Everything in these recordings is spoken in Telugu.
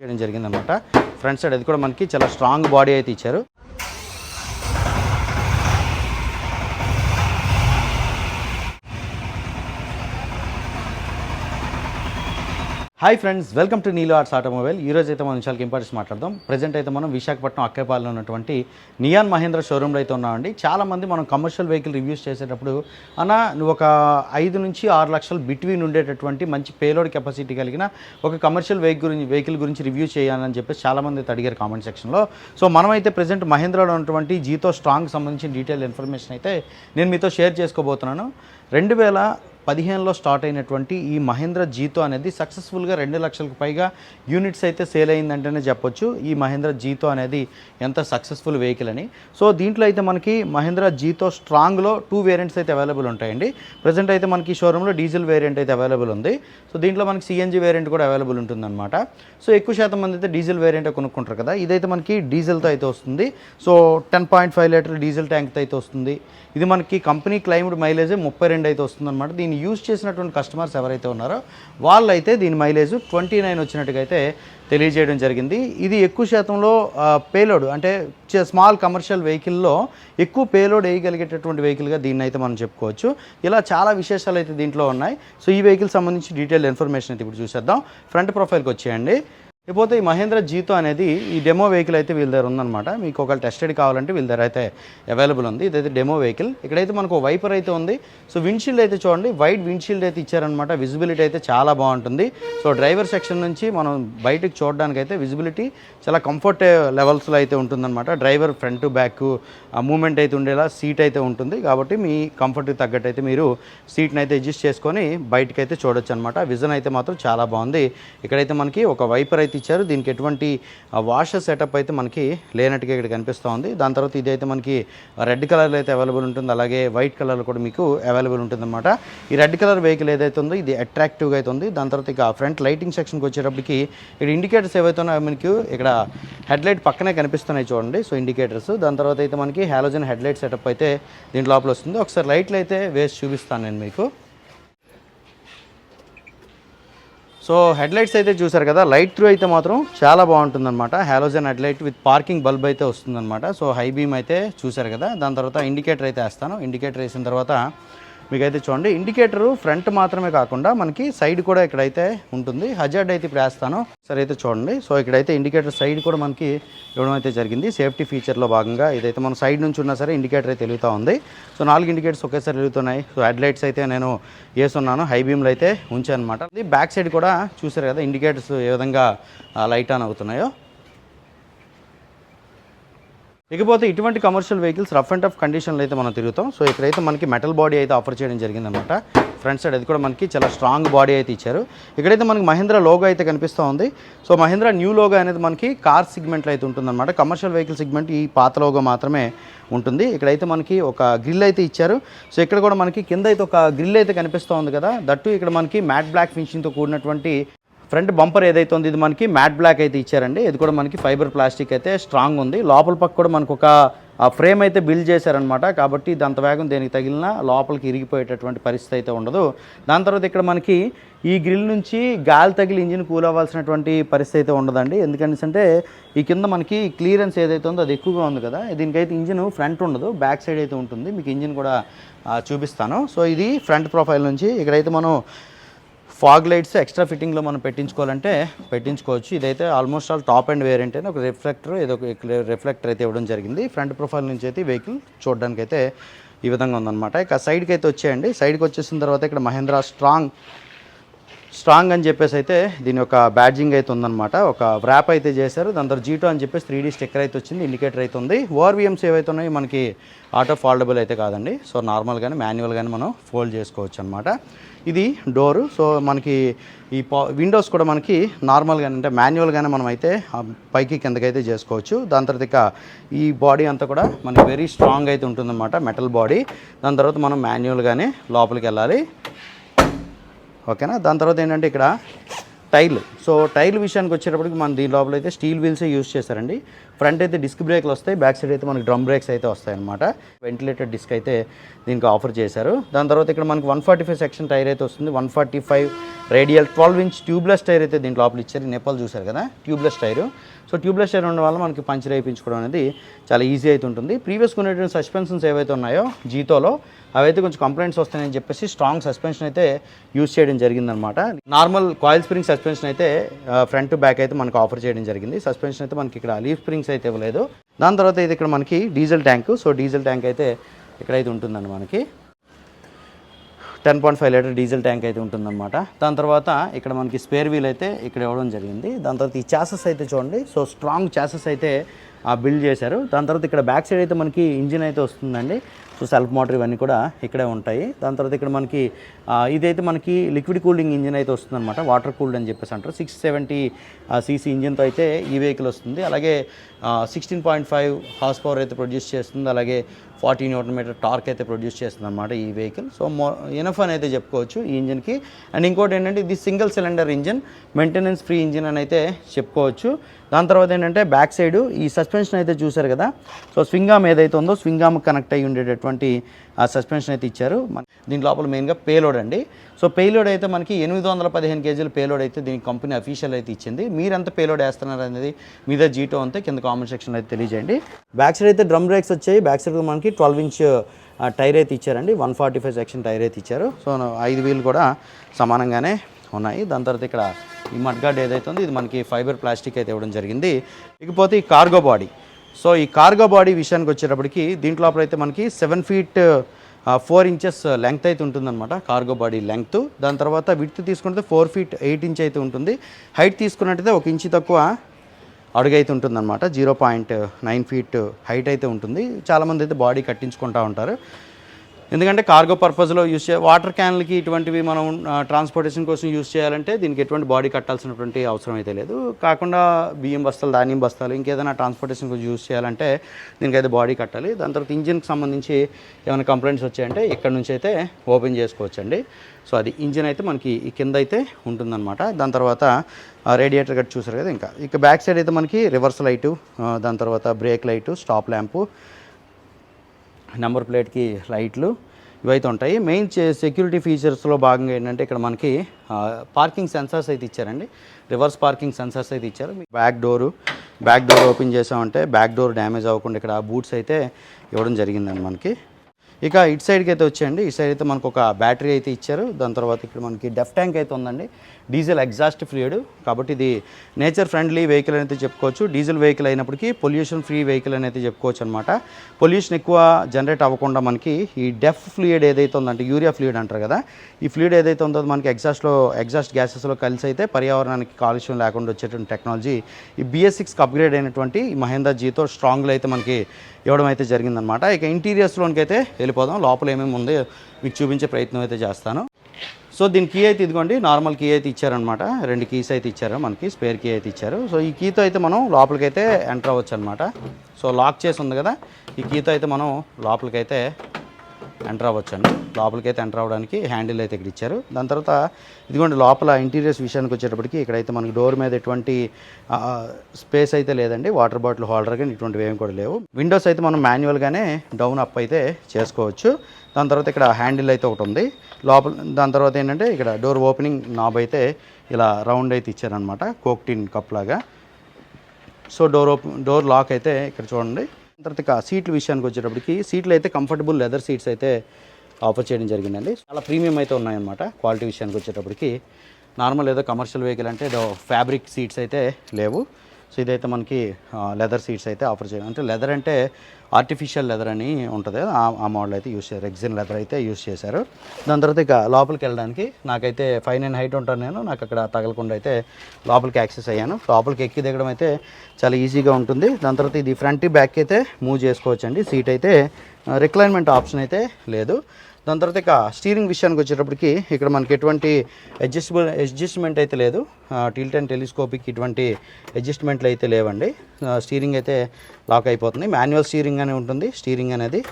చేయడం జరిగిందనమాట ఫ్రంట్ సైడ్ అది కూడా మనకి చాలా స్ట్రాంగ్ బాడీ అయితే ఇచ్చారు. Hi friends welcome to Neelo arts automobile ఈ రోజు అయితే మనం చాలా ఇంపార్టెన్స్ మాట్లాడదాం. ప్రజెంట్ అయితే మనం విశాఖపట్నం అక్కేపాలలో ఉన్నటువంటి నియాన్ మహేంద్ర షోరూమ్లో అయితే ఉన్నామండి. చాలా మంది మనం కమర్షియల్ వెహికల్ రివ్యూస్ చేసేటప్పుడు అన్న నువ్వు ఒక ఐదు నుంచి ఆరు లక్షలు బిట్వీన్ ఉండేటటువంటి మంచి పేలోడ్ కెపాసిటీ కలిగిన ఒక కమర్షియల్ వెహికల్ గురించి వెహికల్ గురించి రివ్యూ చేయాలని చెప్పేసి చాలామంది అయితే అడిగారు కామెంట్ సెక్షన్లో సో మనమైతే ప్రజెంట్ మహేంద్రలో ఉన్నటువంటి జీతో స్ట్రాంగ్ సంబంధించిన డీటెయిల్ ఇన్ఫర్మేషన్ అయితే నేను మీతో షేర్ చేసుకోబోతున్నాను. రెండు వేల పదిహేనులో స్టార్ట్ అయినటువంటి ఈ మహేంద్ర జీతో అనేది సక్సెస్ఫుల్గా రెండు లక్షలకు పైగా యూనిట్స్ అయితే సేల్ అయిందంటేనే చెప్పొచ్చు. ఈ మహేంద్ర జీతో అనేది ఎంత సక్సెస్ఫుల్ వెహికల్ అని. సో దీంట్లో అయితే మనకి మహేంద్ర జీతో స్ట్రాంగ్లో టూ వేరియంట్స్ అయితే అవైలబుల్ ఉంటాయండి. ప్రజెంట్ అయితే మనకి షోరూంలో డీజిల్ వేరియంట్ అయితే అవైలబుల్ ఉంది. సో దీంట్లో మనకి సిఎన్జి వేరియంట్ కూడా అవైలబుల్ ఉంటుందన్నమాట. సో ఎక్కువ శాతం మంది అయితే డీజిల్ వేరియంట్ కొనుక్కుంటారు కదా. ఇదైతే మనకి డీజిల్తో అయితే వస్తుంది. So ten point five litre diesel ట్యాంక్తో అయితే వస్తుంది. ఇది మనకి కంపెనీ క్లైమ్డ్ మైలేజ్ ముప్పై ట్రెండ్ అయితే వస్తుందన్నమాట. దీన్ని యూజ్ చేసినటువంటి కస్టమర్స్ ఎవరైతే ఉన్నారో వాళ్ళైతే దీని మైలేజ్ ట్వంటీ నైన్ వచ్చినట్టుగా అయితే తెలియజేయడం జరిగింది. ఇది ఎక్కువ శాతంలో పేలోడ్ అంటే స్మాల్ కమర్షియల్ వెహికల్లో ఎక్కువ పేలోడ్ వేయగలిగేటటువంటి వెహికల్గా దీన్ని అయితే మనం చెప్పుకోవచ్చు. ఇలా చాలా విశేషాలు అయితే దీంట్లో ఉన్నాయి. సో ఈ వెహికల్ సంబంధించి డీటెయిల్ ఇన్ఫర్మేషన్ అయితే ఇప్పుడు చూసేద్దాం. ఫ్రంట్ ప్రొఫైల్కి వచ్చేయండి. ఇకపోతే ఈ మహేంద్ర జీతో అనేది ఈ డెమో వెహికల్ అయితే వీళ్ళ దగ్గర ఉందన్నమాట. మీకు ఒకవేళ టెస్టెడ్ కావాలంటే వీళ్ళ దగ్గర అయితే అవైలబుల్ ఉంది. ఇదైతే డెమో వెహికల్ ఇక్కడైతే మనకు వైపర్ అయితే ఉంది. సో విండ్షీల్డ్ అయితే చూడండి వైట్ విండ్షీల్డ్ అయితే ఇచ్చారనమాట విజిబిలిటీ అయితే చాలా బాగుంటుంది. సో డ్రైవర్ సెక్షన్ నుంచి మనం బయటకు చూడడానికి అయితే విజిబిలిటీ చాలా కంఫర్ట్ లెవెల్స్లో అయితే ఉంటుందన్నమాట. డ్రైవర్ ఫ్రంట్ బ్యాక్ మూమెంట్ అయితే ఉండేలా సీట్ అయితే ఉంటుంది. కాబట్టి మీ కంఫర్ట్కి తగ్గట్టు అయితే మీరు సీట్ని అయితే అడ్జస్ట్ చేసుకొని బయటకు అయితే చూడొచ్చు అనమాట విజన్ అయితే మాత్రం చాలా బాగుంది. ఇక్కడైతే మనకి ఒక వైపర్ అయితే ఇచ్చారు. దీనికి ఎటువంటి వాషర్ సెటప్ అయితే మనకి లేనట్టుగా ఇక్కడ కనిపిస్తూ ఉంది. దాని తర్వాత ఇది అయితే మనకి రెడ్ కలర్లో అయితే అవైలబుల్ ఉంటుంది. అలాగే వైట్ కలర్ కూడా మీకు అవైలబుల్ ఉంటుందన్నమాట. ఈ రెడ్ కలర్ వెహికల్ ఏదైతే ఉందో ఇది అట్రాక్టివ్గా అయితే ఉంది. దాని తర్వాత ఇక ఫ్రంట్ లైటింగ్ సెక్షన్కి వచ్చేటప్పటికి ఇక్కడ ఇండికేటర్స్ ఏవైతే ఉన్నాయో మనకి ఇక్కడ హెడ్ లైట్ పక్కనే కనిపిస్తున్నాయి చూడండి. సో ఇండికేటర్స్ దాని తర్వాత అయితే మనకి హాలోజన్ హెడ్లైట్ సెటప్ అయితే దీని లోపల వస్తుంది. ఒకసారి లైట్లు అయితే వేసి చూపిస్తాను నేను మీకు. సో హెడ్ లైట్స్ అయితే చూసారు కదా లైట్ త్రూ అయితే మాత్రం చాలా బాగుంటుందన్నమాట. Halogen head light with parking bulb అయితే వస్తుందన్నమాట. సో హై బీమ్ అయితే చూసారు కదా దాని తర్వాత ఇండికేటర్ అయితే వేస్తాను. ఇండికేటర్ వేసిన తర్వాత మీకైతే చూడండి. ఇండికేటర్ ఫ్రంట్ మాత్రమే కాకుండా మనకి సైడ్ కూడా ఇక్కడైతే ఉంటుంది. హజార్డ్ అయితే ఇప్పుడు వేస్తాను. సరే అయితే చూడండి. సో ఇక్కడైతే ఇండికేటర్ సైడ్ కూడా మనకి ఇవ్వడం అయితే జరిగింది. సేఫ్టీ ఫీచర్లో భాగంగా ఇదైతే మనం సైడ్ నుంచి ఉన్నా సరే ఇండికేటర్ అయితే వెలుగుతూ ఉంది. సో నాలుగు ఇండికేటర్స్ ఒకేసారి వెలుగుతున్నాయి. సో హెడ్ లైట్స్ అయితే నేను వేసున్నాను హై బీమ్లు అయితే ఉంచాను అనమాట బ్యాక్ సైడ్ కూడా చూసారు కదా ఇండికేటర్స్ ఏ విధంగా లైట్ ఆన్ అవుతున్నాయో. ఇకపోతే ఇటువంటి commercial vehicles rough and tough కండిషన్లో అయితే మనం తిరుగుతాం. సో ఇక్కడైతే మనకి మెటల్ బాడీ అయితే ఆఫర్ చేయడం జరిగిందనమాట ఫ్రంట్ సైడ్ అది కూడా మనకి చాలా స్ట్రాంగ్ బాడీ అయితే ఇచ్చారు. ఇక్కడైతే మనకి మహేంద్ర లోగో అయితే కనిపిస్తూ ఉంది. సో మహేంద్ర న్యూ లోగో అనేది మనకి కార్ సిగ్మెంట్లో అయితే ఉంటుందన్నమాట. కమర్షియల్ వెహికల్ సిగ్మెంట్ ఈ పాత లోగో మాత్రమే ఉంటుంది. ఇక్కడైతే మనకి ఒక గ్రిల్ అయితే ఇచ్చారు. సో ఇక్కడ కూడా మనకి కింద అయితే ఒక గ్రిల్ అయితే కనిపిస్తూ ఉంది కదా. దట్టు ఇక్కడ మనకి మ్యాట్ బ్లాక్ ఫినిషింగ్తో కూడినటువంటి ఫ్రంట్ బంపర్ ఏదైతే ఉంది ఇది మనకి మ్యాట్ బ్లాక్ అయితే ఇచ్చారండి. ఇది కూడా మనకి ఫైబర్ ప్లాస్టిక్ అయితే స్ట్రాంగ్ ఉంది. లోపల పక్క కూడా మనకు ఒక ఫ్రేమ్ అయితే బిల్డ్ చేశారనమాట కాబట్టి ఇది అంత వేగం దేనికి తగిలినా లోపలికి ఇరిగిపోయేటటువంటి పరిస్థితి అయితే ఉండదు. దాని తర్వాత ఇక్కడ మనకి ఈ గ్రిల్ నుంచి గాలి తగిలి ఇంజిన్ కూల్ అవ్వాల్సినటువంటి పరిస్థితి అయితే ఉండదండి. ఎందుకంటే ఈ కింద మనకి క్లియరెన్స్ ఏదైతే ఉందో అది ఎక్కువగా ఉంది కదా దీనికైతే ఇంజిన్ ఫ్రంట్ ఉండదు బ్యాక్ సైడ్ అయితే ఉంటుంది. మీకు ఇంజిన్ కూడా చూపిస్తాను. సో ఇది ఫ్రంట్ ప్రొఫైల్ నుంచి. ఇక్కడైతే మనం ఫాగ్ లైట్స్ ఎక్స్ట్రా ఫిట్టింగ్లో మనం పెట్టించుకోవాలంటే పెట్టించుకోవచ్చు. ఇదైతే almost all top and variant అయినా ఒక రిఫ్లెక్టర్ ఏదో ఒక రిఫ్లెక్టర్ అయితే ఇవ్వడం జరిగింది. ఫ్రంట్ ప్రొఫైల్ నుంచి అయితే వెహికల్ చూడడానికి అయితే ఈ విధంగా ఉందన్నమాట. ఇక సైడ్కి అయితే వచ్చేయండి. సైడ్కి వచ్చేసిన తర్వాత ఇక్కడ మహేంద్ర స్ట్రాంగ్ స్ట్రాంగ్ అని చెప్పేసి అయితే దీని యొక్క బ్యాడ్జింగ్ అయితే ఉందన్నమాట. ఒక వ్రాప్ అయితే చేశారు. దాని తర్వాత జీటో అని చెప్పేసి త్రీ స్టిక్కర్ అయితే వచ్చింది. ఇండికేటర్ అయితే ఉంది. ఓఆర్వీఎంస్ ఏవైతే ఉన్నాయో మనకి ఆటో ఫాల్డబుల్ అయితే కాదండి. సో నార్మల్గానే మాన్యువల్గానే మనం ఫోల్డ్ చేసుకోవచ్చు అనమాట ఇది డోరు సో మనకి ఈ పా విండోస్ కూడా మనకి నార్మల్గానే అంటే మాన్యువల్గానే మనం అయితే పైకి కిందకైతే చేసుకోవచ్చు. దాని తర్వాత ఈ బాడీ అంతా కూడా మనకి వెరీ స్ట్రాంగ్ అయితే ఉంటుందన్నమాట మెటల్ బాడీ దాని తర్వాత మనం మాన్యువల్గానే లోపలికి వెళ్ళాలి. ఓకేనా దాని తర్వాత ఏంటంటే ఇక్కడ టైల్ సో టైల్ విషయానికి వచ్చేటప్పటికి మన దీని లోపల అయితే స్టీల్ వీల్సే యూస్ చేశారండి ఫ్రంట్ అయితే డిస్క్ బ్రేక్లు వస్తాయి బ్యాక్ సైడ్ అయితే మనకి డ్రమ్ బ్రేక్స్ అయితే వస్తాయి అనమాట వెంటిలేటెడ్ డిస్క్ అయితే దీనికి ఆఫర్ చేశారు. దాని తర్వాత ఇక్కడ మనకి one forty five section tyre అయితే వస్తుంది. One forty five radial twelve inch tubeless tyre అయితే దీంట్లో లోపల ఇచ్చారు. నేపాల్ చూశారు కదా tubeless tyre. So tubeless tyre ఉండడం వల్ల మనకి పంచర్ వేయించుకోవడం అనేది చాలా ఈజీ అయితే ఉంటుంది. ప్రీవియస్ కొనేటువంటి సస్పెన్షన్స్ ఏవైతే ఉన్నాయో జీతోలో అవైతే కొంచెం కంప్లైంట్స్ వస్తాయని చెప్పేసి స్ట్రాంగ్ సస్పెన్షన్ అయితే యూస్ చేయడం జరిగిందనమాట నార్మల్ కాయిల్ స్ప్రింగ్ సస్పెన్షన్ అయితే ఫ్రంట్ టు బ్యాక్ అయితే మనకు ఆఫర్ చేయడం జరిగింది. సస్పెన్షన్ అయితే మనకి ఇక్కడ లీఫ్ స్ప్రింగ్స్ అయితే ఇవ్వలేదు. దాని తర్వాత ఇది ఇక్కడ మనకి diesel tank. So diesel tank అయితే ఇక్కడైతే ఉంటుందండి మనకి. Ten point five litre diesel tank అయితే ఉంటుందన్నమాట. దాని తర్వాత ఇక్కడ మనకి స్పేర్ వీల్ అయితే ఇక్కడ ఇవ్వడం జరిగింది. దాని తర్వాత ఈ చాసెస్ అయితే చూడండి. సో స్ట్రాంగ్ చాసెస్ అయితే ఆ బిల్డ్ చేశారు. దాని తర్వాత ఇక్కడ బ్యాక్ సైడ్ అయితే మనకి ఇంజిన్ అయితే వస్తుందండి. సో సెల్ఫ్ మోటార్ ఇవన్నీ కూడా ఇక్కడే ఉంటాయి. దాని తర్వాత ఇక్కడ మనకి ఇదైతే మనకి లిక్విడ్ కూలింగ్ ఇంజిన్ అయితే వస్తుందన్నమాట. వాటర్ కూల్డ్ అని చెప్పేసి అంటారు. సిక్స్ సెవెంటీ సీసీ ఇంజిన్తో అయితే ఈ వెహికల్ వస్తుంది. అలాగే sixteen point five horse power అయితే ప్రొడ్యూస్ చేస్తుంది. అలాగే ఫార్టీ న్యూటన్ మీటర్ టార్క్ అయితే ప్రొడ్యూస్ చేస్తుంది అనమాట ఈ వెహికల్ సో మో ఎనఫ్ అని అయితే చెప్పుకోవచ్చు ఈ ఇంజిన్కి. అండ్ ఇంకోటి ఏంటంటే ఇది single cylinder engine. Maintenance free engine అని అయితే చెప్పుకోవచ్చు. దాని తర్వాత ఏంటంటే బ్యాక్ సైడ్ ఈ సస్పెన్షన్ అయితే చూశారు కదా. సో స్వింగామ్ ఏదైతే ఉందో స్వింగామ్ కనెక్ట్ అయ్యి ఉండేటటువంటి ఆ సస్పెన్షన్ అయితే ఇచ్చారు. దీని లోపల మెయిన్గా పేలోడ్ అండి. సో పేలోడ్ అయితే మనకి ఎనిమిది వందల పదిహేను కేజీల పేలోడ్ అయితే దీనికి కంపెనీ అఫీషియల్ అయితే ఇచ్చింది. మీరు ఎంత పేలోడ్ వేస్తున్నారు అనేది మీద జీటో అంతే కింద కామెంట్ సెక్షన్లో అయితే తెలియజేయండి. బ్యాక్ సైడ్ అయితే డ్రమ్ బ్రేక్స్ వచ్చాయి. బ్యాక్ సైడ్ మనకి ట్వెల్వ్ ఇంచ్ టైర్ అయితే ఇచ్చారండి. One forty five section tyre అయితే ఇచ్చారు. సో ఐదు వీలు కూడా సమానంగానే ఉన్నాయి. దాని తర్వాత ఇక్కడ ఈ మడ్గాడ్ ఏదైతే ఉందో ఇది మనకి ఫైబర్ ప్లాస్టిక్ అయితే ఇవ్వడం జరిగింది. ఇకపోతే ఈ కార్గో బాడీ. సో ఈ కార్గో బాడీ విషయానికి వచ్చేటప్పటికి దీంట్లో లోపల అయితే మనకి seven feet four inches length అయితే ఉంటుందన్నమాట కార్గో బాడీ లెంగ్త్. దాని తర్వాత విడ్త్ తీసుకుంటే ఫోర్ ఫీట్ ఎయిట్ ఇంచ్ అయితే ఉంటుంది. హైట్ తీసుకున్నట్టయితే ఒక ఇంచు తక్కువ అడుగు అయితే ఉంటుందన్నమాట zero point nine feet height అయితే ఉంటుంది. చాలామంది అయితే బాడీ కట్టించుకుంటూ ఉంటారు. ఎందుకంటే కార్గో పర్పస్లో యూస్ చే వాటర్ క్యాన్లకి ఇటువంటివి మనం ట్రాన్స్పోర్టేషన్ కోసం యూస్ చేయాలంటే దీనికి ఎటువంటి బాడీ కట్టాల్సినటువంటి అవసరం అయితే లేదు. కాకుండా బియ్యం బస్తాలు ధాన్యం బస్తాలు ఇంకేదైనా ట్రాన్స్పోర్టేషన్ కోసం యూస్ చేయాలంటే దీనికైతే బాడీ కట్టాలి. దాని తర్వాత ఇంజిన్కి సంబంధించి ఏమైనా కంప్లైంట్స్ వచ్చాయంటే ఇక్కడ నుంచి అయితే ఓపెన్ చేసుకోవచ్చండి. సో అది ఇంజిన్ అయితే మనకి ఈ కింద అయితే ఉంటుందన్నమాట. దాని తర్వాత రేడియేటర్ గట్టి చూసారు కదా ఇంకా. ఇక బ్యాక్ సైడ్ అయితే మనకి రివర్స్ లైటు దాని తర్వాత brake light stop lamp number ప్లేట్కి లైట్లు ఇవైతే ఉంటాయి. మెయిన్ సెక్యూరిటీ ఫీచర్స్లో భాగంగా ఏంటంటే ఇక్కడ మనకి పార్కింగ్ సెన్సార్స్ అయితే ఇచ్చారండి. రివర్స్ పార్కింగ్ సెన్సార్స్ అయితే ఇచ్చారు. Back door back door open చేసామంటే బ్యాక్ డోర్ డ్యామేజ్ అవ్వకుండా ఇక్కడ బూట్స్ అయితే ఇవ్వడం జరిగిందండి మనకి. ఇక ఇటు సైడ్కి అయితే వచ్చేయండి. ఇటు సైడ్ అయితే మనకు ఒక బ్యాటరీ అయితే ఇచ్చారు. దాని తర్వాత ఇక్కడ మనకి డెఫ్ ట్యాంక్ అయితే ఉందండి. డీజిల్ ఎగ్జాస్ట్ ఫ్లూయిడ్ కాబట్టి ఇది నేచర్ ఫ్రెండ్లీ వెహికల్ అని అయితే చెప్పుకోవచ్చు. డీజిల్ వెహికల్ అయినప్పటికీ పొల్యూషన్ ఫ్రీ వెహికల్ అని అయితే చెప్పుకోవచ్చు అనమాట పొల్యూషన్ ఎక్కువ జనరేట్ అవ్వకుండా మనకి ఈ డెఫ్ ఫ్లూయిడ్ ఏదైతే ఉందంటే యూరియా ఫ్లూయిడ్ అంటారు కదా ఈ ఫ్లూయిడ్ ఏదైతే ఉందో మనకి ఎగ్జాస్ట్లో ఎగ్జాస్ట్ గ్యాసెస్లో కలిసి అయితే పర్యావరణానికి కాలుష్యం లేకుండా వచ్చేటువంటి టెక్నాలజీ ఈ బిఎస్ సిక్స్కి అప్గ్రేడ్ అయినటువంటి ఈ మహేంద్ర జీతో స్ట్రాంగ్లో అయితే మనకి ఇవ్వడం అయితే జరిగిందనమాట ఇక ఇంటీరియర్స్లోనికి అయితే వెళ్ళిపోదాం. లోపల ఏమేమి ఉంది మీకు చూపించే ప్రయత్నం అయితే చేస్తాను. సో దీని కీ అయితే ఇదిగోండి నార్మల్ కీ అయితే ఇచ్చారనమాట రెండు కీస్ అయితే ఇచ్చారు మనకి స్పేర్ కీ అయితే ఇచ్చారు. సో ఈ కీతో అయితే మనం లోపలికైతే ఎంటర్ అవ్వచ్చు అనమాట సో లాక్ చేసి ఉంది కదా ఈ కీతో అయితే మనం లోపలికైతే ఎంటర్ అవ్వచ్చు అండి లోపలికి అయితే ఎంటర్ అవ్వడానికి హ్యాండిల్ అయితే ఇక్కడ ఇచ్చారు. దాని తర్వాత ఇదిగోండి లోపల ఇంటీరియర్స్ విషయానికి వచ్చేటప్పటికి ఇక్కడైతే మనకి డోర్ మీద ఎటువంటి స్పేస్ అయితే లేదండి. వాటర్ బాటిల్ హోల్డర్ కానీ ఇటువంటివి ఏమి కూడా లేవు. విండోస్ అయితే మనం మాన్యువల్గానే డౌన్ అప్ అయితే చేసుకోవచ్చు. దాని తర్వాత ఇక్కడ హ్యాండిల్ అయితే ఒకటి ఉంది. లోపల దాని తర్వాత ఏంటంటే ఇక్కడ డోర్ ఓపెనింగ్ నాబ్ అయితే ఇలా రౌండ్ అయితే ఇచ్చారనమాట కోక్టిన్ కప్ లాగా. So door open door lock అయితే ఇక్కడ చూడండి. తర్వాత సీట్ల విషయానికి వచ్చేటప్పటికి సీట్లు అయితే కంఫర్టబుల్ లెదర్ సీట్స్ అయితే ఆఫర్ చేయడం జరిగిందండి. చాలా ప్రీమియం అయితే ఉన్నాయన్నమాట క్వాలిటీ విషయానికి వచ్చేటప్పటికి. నార్మల్ ఏదో కమర్షియల్ వెహికల్ అంటే ఏదో ఫ్యాబ్రిక్ సీట్స్ అయితే లేవు. సో ఇదైతే మనకి లెదర్ సీట్స్ అయితే ఆఫర్ చేయడం. అంటే లెదర్ అంటే ఆర్టిఫిషియల్ లెదర్ అని ఉంటుంది. కదా, ఆ- ఆ మోడల్ అయితే యూస్ చేశారు ఎగ్జిన్ లెదర్ అయితే యూస్ చేశారు. దాని తర్వాత ఇక లోపలికి వెళ్ళడానికి నాకైతే ఫైవ్ నైన్ హైట్ ఉంటాను నేను. నాకు అక్కడ తగలకుండా అయితే లోపలికి యాక్సెస్ అయ్యాను. లోపలికి ఎక్కి దిగడం అయితే చాలా ఈజీగా ఉంటుంది. దాని తర్వాత ఇది ఫ్రంట్ బ్యాక్ అయితే మూవ్ చేసుకోవచ్చండి. సీట్ అయితే రిక్లైన్మెంట్ ఆప్షన్ అయితే లేదు. దాని తర్వాత ఇక స్టీరింగ్ విషయానికి వచ్చేటప్పటికి ఇక్కడ మనకి ఎటువంటి అడ్జస్టబుల్ అడ్జస్ట్మెంట్ అయితే లేదు. టిల్ట్ అండ్ టెలిస్కోపిక్ ఇటువంటి అడ్జస్ట్మెంట్లు అయితే లేవండి. స్టీరింగ్ అయితే లాక్ అయిపోతుంది. మాన్యువల్ స్టీరింగ్ అనే ఉంటుంది. స్టీరింగ్ అనేది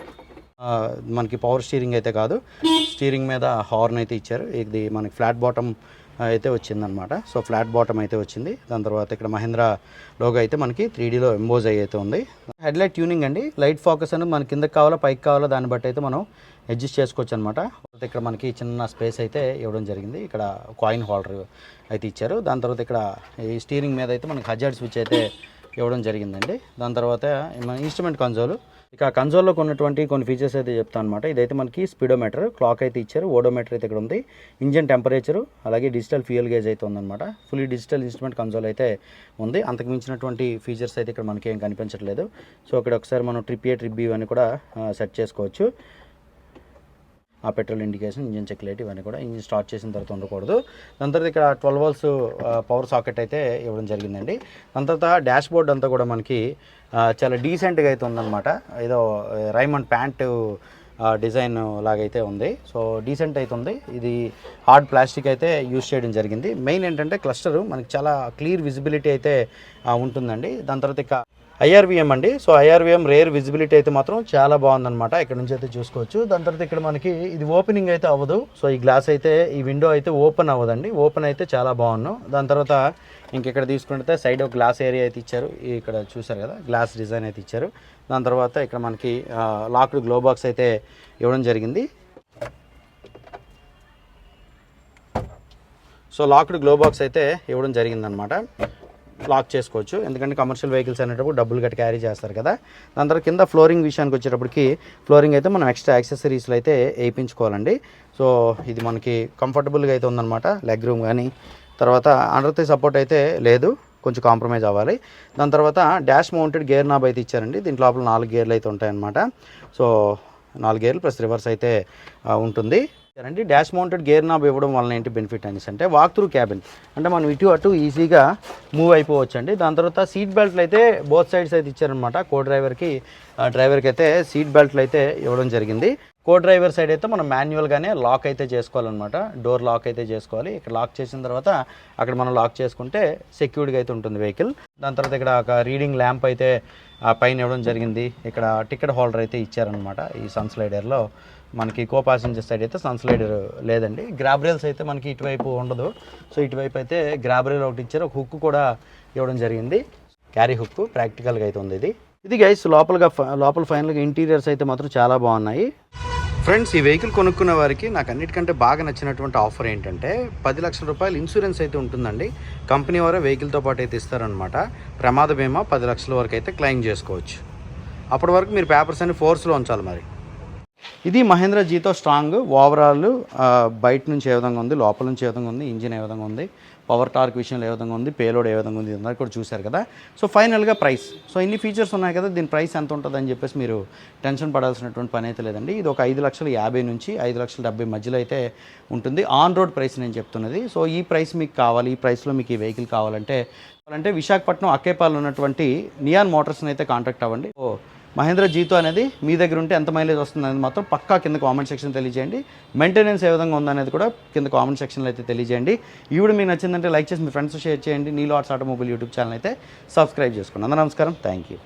మనకి పవర్ స్టీరింగ్ అయితే కాదు. స్టీరింగ్ మీద హార్న్ అయితే ఇచ్చారు. ఇది మనకి ఫ్లాట్ బాటమ్ అయితే వచ్చిందనమాట. సో ఫ్లాట్ బాటమ్ అయితే వచ్చింది. దాని తర్వాత ఇక్కడ మహేంద్ర లోగో అయితే మనకి త్రీడీలో ఎంబోజ్ అయితే ఉంది. హెడ్లైట్ ట్యూనింగ్ అండి. లైట్ ఫోకస్ అనేది మన కిందకి కావాలో పైకి కావాలా దాన్ని బట్టి అయితే మనం అడ్జస్ట్ చేసుకోవచ్చు అనమాట ఇక్కడ మనకి చిన్న స్పేస్ అయితే ఇవ్వడం జరిగింది. ఇక్కడ కాయిన్ హోల్డర్ అయితే ఇచ్చారు. దాని తర్వాత ఇక్కడ ఈ స్టీరింగ్ మీద అయితే మనకి హజార్డ్ స్విచ్ అయితే ఇవ్వడం జరిగిందండి. దాని తర్వాత మన ఇన్స్ట్రుమెంట్ కన్సోల్. ఇక కన్సోల్లో ఉన్నటువంటి కొన్ని ఫీచర్స్ అయితే చెప్తాను అనమాట ఇదైతే మనకి స్పీడోమీటర్ క్లాక్ అయితే ఇచ్చారు. ఓడోమీటర్ అయితే ఇక్కడ ఉంది. ఇంజన్ టెంపరేచరు అలాగే డిజిటల్ ఫ్యూయల్ గేజ్ అయితే ఉందన్నమాట. ఫుల్లీ డిజిటల్ ఇన్స్ట్రుమెంట్ కన్సోల్ అయితే ఉంది. అంతకు మించినటువంటి ఫీచర్స్ అయితే ఇక్కడ మనకి ఏం కనిపించట్లేదు. సో ఇక్కడ ఒకసారి మనం ట్రిప్ ఏ ట్రిప్ బి ఇవన్నీ కూడా సెట్ చేసుకోవచ్చు. ఆ petrol indication engine check light ఇవన్నీ కూడా ఇంజిన్ స్టార్ట్ చేసిన తర్వాత ఉండకూడదు. దాని తర్వాత ఇక్కడ ట్వెల్వ్ వోల్స్ పవర్ సాకెట్ అయితే ఇవ్వడం జరిగిందండి. దాని తర్వాత డాష్ బోర్డ్ అంతా కూడా మనకి చాలా డీసెంట్గా అయితే ఉందన్నమాట. ఏదో రైమండ్ ప్యాంట్ డిజైన్ లాగైతే ఉంది. సో డీసెంట్ అయితే ఉంది. ఇది హార్డ్ ప్లాస్టిక్ అయితే యూజ్ చేయడం జరిగింది. మెయిన్ ఏంటంటే క్లస్టరు మనకి చాలా క్లియర్ విజిబిలిటీ అయితే ఉంటుందండి. దాని తర్వాత ఇక ఐఆర్విఎం అండి. సో ఐఆర్విఎం రేర్ విజిబిలిటీ అయితే మాత్రం చాలా బాగుందన్నమాట. ఇక్కడ నుంచి అయితే చూసుకోవచ్చు. దాని తర్వాత ఇక్కడ మనకి ఇది ఓపెనింగ్ అయితే అవ్వదు. సో ఈ గ్లాస్ అయితే ఈ విండో అయితే ఓపెన్ అవ్వదండి. ఓపెన్ అయితే చాలా బాగున్నాను దాని తర్వాత ఇంకెక్కడ తీసుకుంటే సైడ్ ఒక గ్లాస్ ఏరియా అయితే ఇచ్చారు. ఇక్కడ చూసారు కదా గ్లాస్ డిజైన్ అయితే ఇచ్చారు. దాని తర్వాత ఇక్కడ మనకి లాక్డ్ గ్లో బాక్స్ అయితే ఇవ్వడం జరిగింది. సో లాక్డ్ గ్లో బాక్స్ అయితే ఇవ్వడం జరిగిందనమాట లాక్ చేసుకోవచ్చు. ఎందుకంటే కమర్షియల్ వెహికల్స్ అనేటప్పుడు డబ్బులు గట్టి క్యారీ చేస్తారు కదా. దాని తర్వాత కింద ఫ్లోరింగ్ విషయానికి వచ్చేటప్పటికి ఫ్లోరింగ్ అయితే మనం ఎక్స్ట్రా యాక్సెసరీస్లో అయితే వేయించుకోవాలండి. సో ఇది మనకి కంఫర్టబుల్గా అయితే ఉందన్నమాట. లెగ్ రూమ్ కానీ తర్వాత అండర్తే సపోర్ట్ అయితే లేదు. కొంచెం కాంప్రమైజ్ అవ్వాలి. దాని తర్వాత డాష్ మౌంటెడ్ గేర్ నాబ్ అయితే ఇచ్చారండి. దీంట్లో లోపల నాలుగు గేర్లు అయితే ఉంటాయన్నమాట. సో నాలుగు గేర్లు ప్లస్ రివర్స్ అయితే ఉంటుంది. అండి డాష్ మౌంటెడ్ గేర్ నాబ్ ఇవ్వడం వలన ఏంటి బెనిఫిట్ అనేసి అంటే వాక్ త్రూ క్యాబిన్ అంటే మనం ఇటు అటు ఈజీగా మూవ్ అయిపోవచ్చు అండి దాని తర్వాత సీట్ బెల్ట్లు అయితే బోత్ సైడ్స్ అయితే ఇచ్చారనమాట కో డ్రైవర్కి డ్రైవర్కి అయితే సీట్ బెల్ట్లు అయితే ఇవ్వడం జరిగింది. కో డ్రైవర్ సైడ్ అయితే మనం మాన్యువల్గానే లాక్ అయితే చేసుకోవాలన్నమాట. డోర్ లాక్ అయితే చేసుకోవాలి. ఇక్కడ లాక్ చేసిన తర్వాత అక్కడ మనం లాక్ చేసుకుంటే సెక్యూర్డ్గా అయితే ఉంటుంది వెహికల్ దాని తర్వాత ఇక్కడ ఒక రీడింగ్ ల్యాంప్ అయితే ఆ పైన ఇవ్వడం జరిగింది. ఇక్కడ టికెట్ హోల్డర్ అయితే ఇచ్చారనమాట ఈ సన్ స్లైడర్లో మనకి కో ప్యాసింజర్ సైడ్ అయితే సన్ స్లైడర్ లేదండి. గ్రాబ్రేల్స్ అయితే మనకి ఇటువైపు ఉండదు. సో ఇటువైపు అయితే గ్రాబ్రేల్ ఒకటి ఇచ్చారు. ఒక హుక్ కూడా ఇవ్వడం జరిగింది. క్యారీ హుక్ ప్రాక్టికల్గా అయితే ఉంది ఇది. ఇది గైస్ లోపలగా లోపల ఫైనల్గా ఇంటీరియర్స్ అయితే మాత్రం చాలా బాగున్నాయి. ఫ్రెండ్స్ ఈ వెహికల్ కొనుక్కున్న వారికి నాకు అన్నిటికంటే బాగా నచ్చినటువంటి ఆఫర్ ఏంటంటే పది లక్షల రూపాయలు ఇన్సూరెన్స్ అయితే ఉంటుందండి. కంపెనీ వారే వెహికల్తో పాటు అయితే ఇస్తారనమాట ప్రమాద బీమా పది లక్షల వరకు అయితే క్లెయిమ్ చేసుకోవచ్చు. అప్పటి వరకు మీరు పేపర్స్ అన్ని ఫోర్స్లో ఉంచాలి మరి. ఇది మహేంద్ర జీతో స్ట్రాంగ్. ఓవరాల్ బయట నుంచి ఏ విధంగా ఉంది లోపల నుంచి ఏ విధంగా ఉంది ఇంజిన్ ఏ విధంగా ఉంది పవర్ టార్క్ విషయంలో ఏ విధంగా ఉంది పేలోడ్ ఏ విధంగా ఉంది ఇదంతా కూడా చూశారు కదా. సో ఫైనల్గా ప్రైస్. సో ఇన్ని ఫీచర్స్ ఉన్నాయి కదా దీని ప్రైస్ ఎంత ఉంటుంది అని చెప్పేసి మీరు టెన్షన్ పడాల్సినటువంటి పని అయితే లేదండి. ఇది ఒక ఐదు లక్షల యాభై నుంచి ఐదు లక్షల డెబ్బై మధ్యలో అయితే ఉంటుంది. ఆన్ రోడ్ ప్రైస్ నేను చెప్తున్నది. సో ఈ ప్రైస్ మీకు కావాలి ఈ ప్రైస్లో మీకు ఈ వెహికల్ కావాలంటే అంటే విశాఖపట్నం అక్కేపాలు ఉన్నటువంటి నియాన్ మోటార్స్ని అయితే కాంటాక్ట్ అవ్వండి. ఓ మహేంద్ర జీతో అనేది మీ దగ్గర ఉంటే ఎంత మైలేజ్ వస్తుంది అనేది మాత్రం పక్కా కింద కామెంట్ సెక్షన్ తెలియజేయండి. మెయింటెనెన్స్ ఏ విధంగా ఉందనేది కూడా కింద కామెంట్ సెక్షన్లో అయితే తెలియజేయండి. ఈ వీడియో మీకు నచ్చిందంటే లైక్ చేసి మీ ఫ్రెండ్స్ షేర్ చేయండి. Neelo arts automobile YouTube channel అయితే సబ్స్క్రైబ్ చేసుకోండి. అందరూ నమస్కారం. Thank you